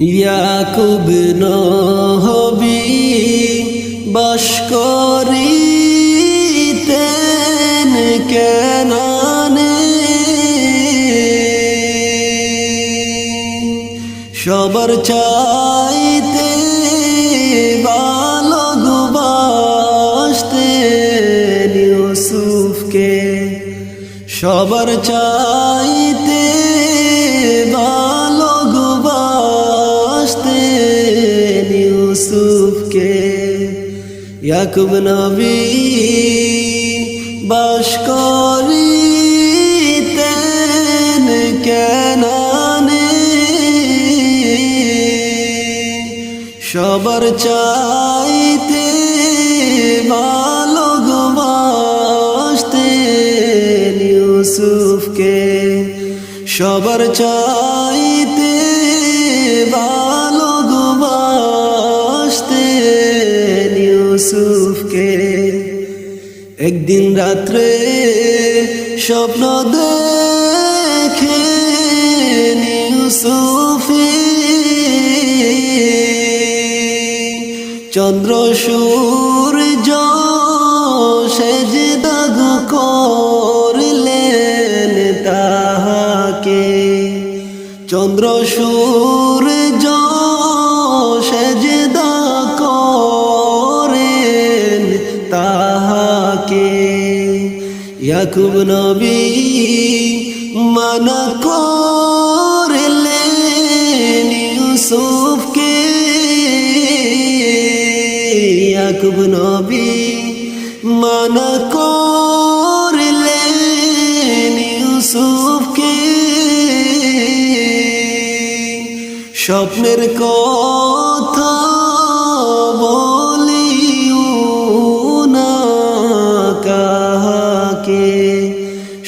ইয়াকুব নহবি বাস করিতেন কেনানে? সবার চাইতে ভালো গুবাসতেন ইউসুফকে। সবার চাইতে ইয়াকুব নবী বাস করিতেন কেনানে সবার চাইতে ভালো গুবাসতেন ইউসুফকে সবার চাইতে ইউসুফকে একদিন রাত্রে স্বপ্ন দেখে ইউসুফে। চন্দ্র সূর্য সেজদাগ করলেন তাহাকে। চন্দ্র সূর্য ইয়াকুব নবী মানা করলেন ইউসুফকে। ইয়াকুব নবী মানা করলেন ইউসুফকে। স্বপ্নের কথা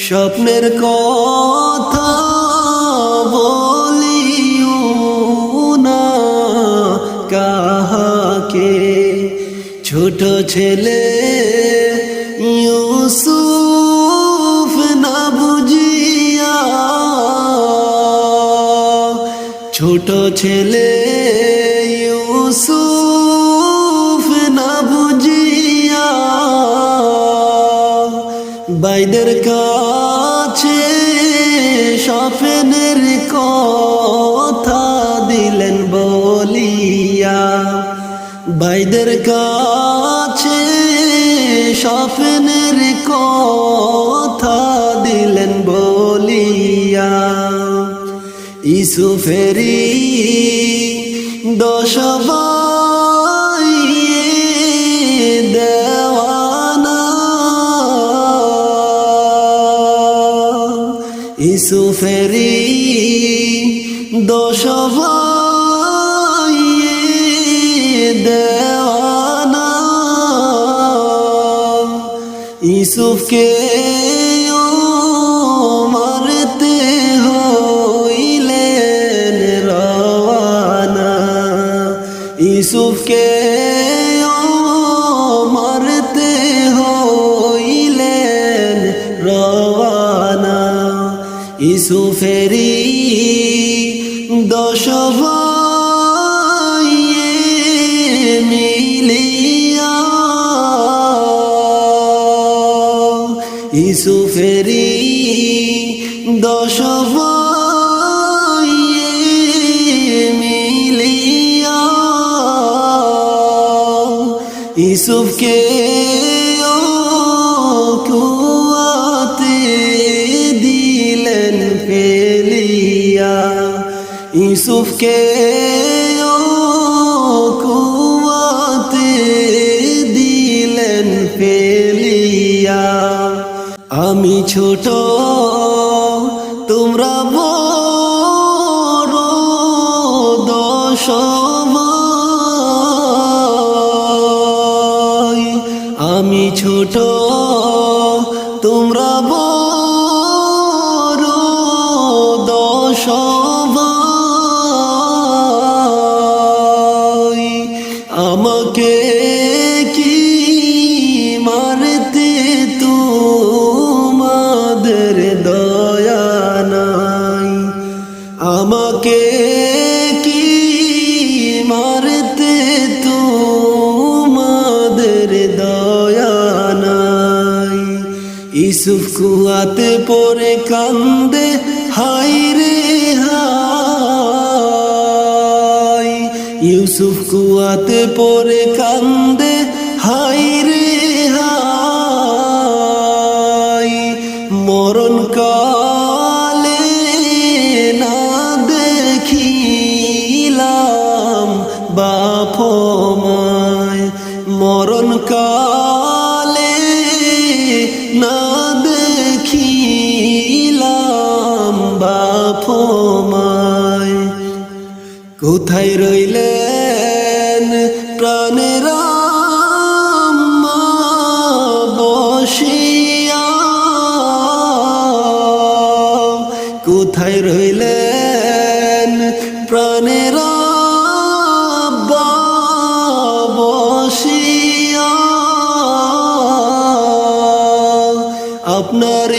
স্বপ্নের কথা না। কাহাকে? ছোট ছেলে ইউসুফ না বুঝিয়া। ছোট ছেলে বাইদের কাছে স্বপ্নের কথা দিলেন বলিয়া। বাইদের কাছে স্বপ্নের কথা দিলেন বলিয়া। ইসুফেরি দশ ইসুফেরি দেওয়ানা। ইসুফকে মারতে হইলেন রওয়ানা। ইসুফকে ইসুফেরি দশ মিলিয়া। ইসুফেরি দশ মিলিয়া। ইসুফকে ইসুফকে ও কুয়াতে দিলেন পেলিয়া আমি ছোট তোমরা বড় দশ আমি ছোট তোমরা ইউসুফ কুয়াতে পরে কান্দে হাই রে হাই ইউসুফ কুয়াতে পরে কান্দে হাই রে হাই মরণ কালে না দেখিলাম বাপ মায়। মরণ কালে কোথায় রইলেন প্রাণের বসিয়া? কোথায় রইলেন প্রাণের বসিয়া? আপনার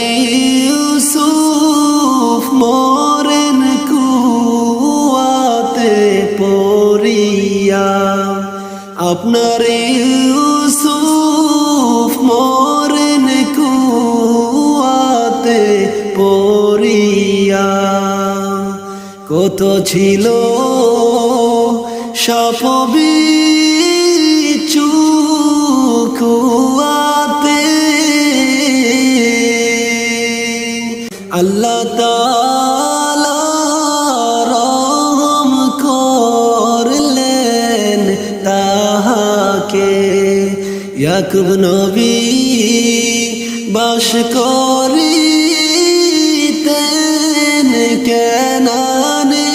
আপনার ইউসুফ মরেন কুয়াতে পড়িয়া। কত ছিল সাপবি চুকুয়াতে আল্লাহ তালা ইয়াকুব নবী বাস করিতেন কেনানে।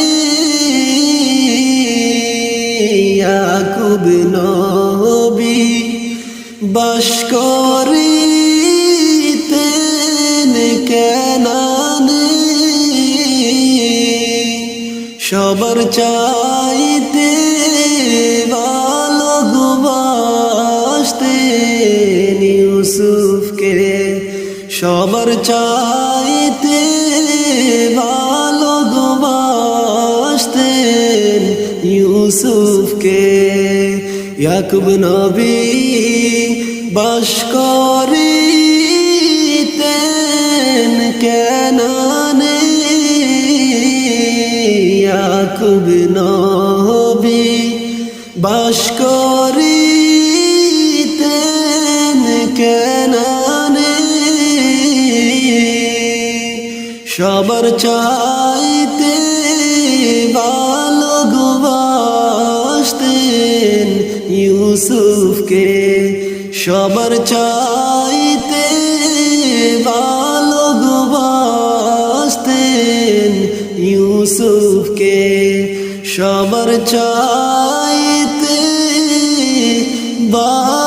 ইয়াকুব নবী বাস করিতেন কেনানে। সবার চাইতে ভালোবাসতেন ইউসুফকে সবার চাইতে ভালোবাসতেন ইউসুফকে ইয়াকুব নবী বাস করিতেন কেনানে ইয়াকুব নবী বাস করিতেন সবার চাইতে ভালোবাসতেন ইউসুফকে। সবার চাইতে ভালোবাসতেন ইউসুফকে। সবার চাইতে বা